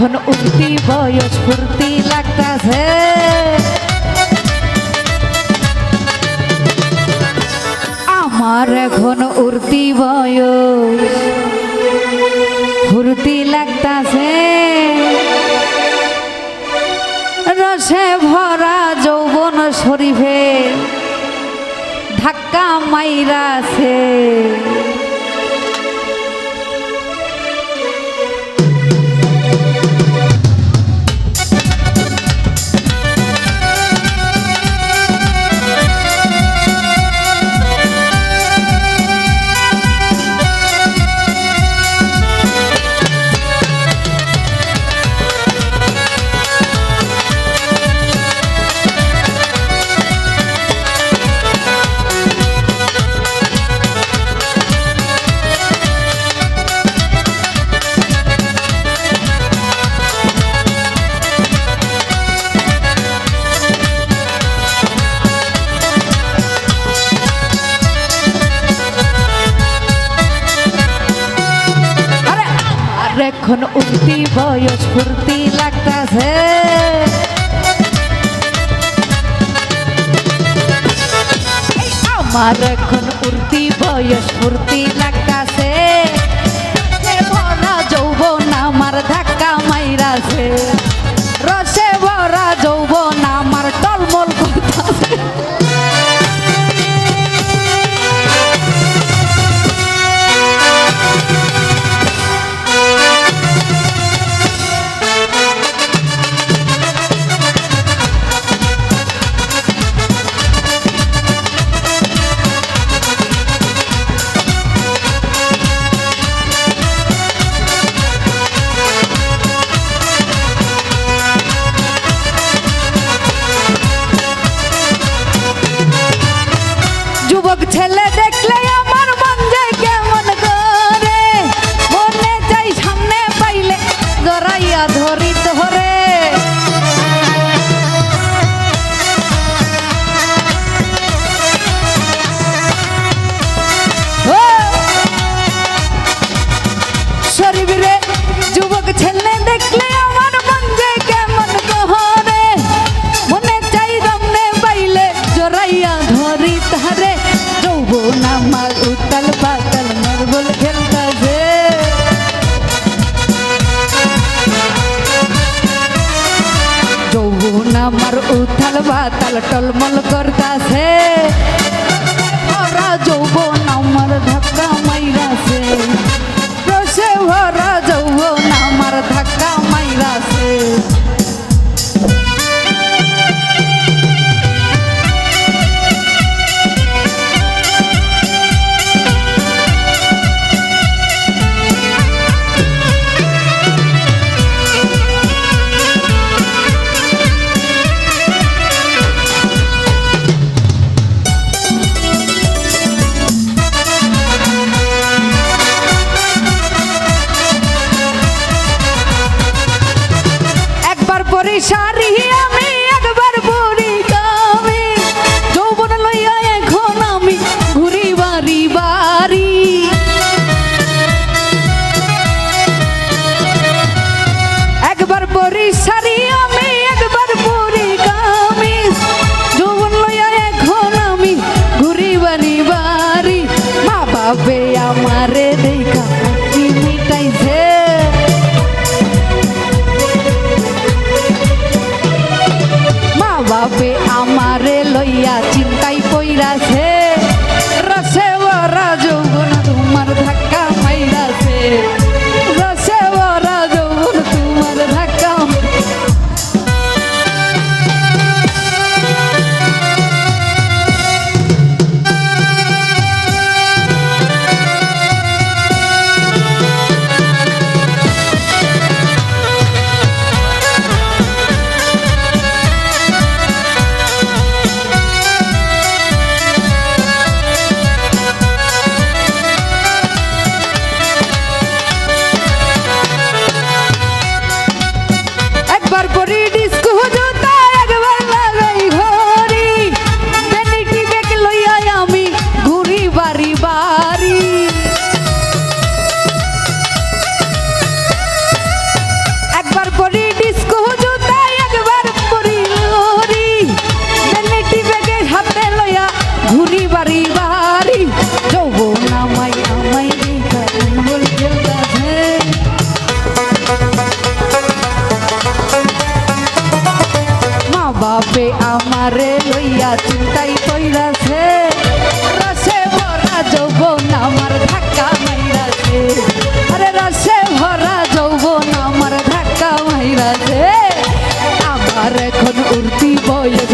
এখন উঠতি বয়স, ফুর্তি লাগতাছে। আমার এখন উড়তি বয়স, ফুর্তি লাগতাছে। রসে ভরা যৌবন শরীফে ধাক্কা মাইরাছে। এখন উঠতি বয়স ফুর্তি লাগতাছে। আমার এখন উঠতি বয়স ফুর্তি লাগতাছে। চোখ ঠেলে আমার উথাল বাতাল টলমল করতাছে। বাপে আমারে লইয়া চিন্তাই কইরাছে। রসে ভরা যৌবন আমার ধাক্কা মাইরাছে। আরে রসে ভরা যৌবন আমার ধাক্কা মাইরাছে। আমার এখন উর্তি বয়স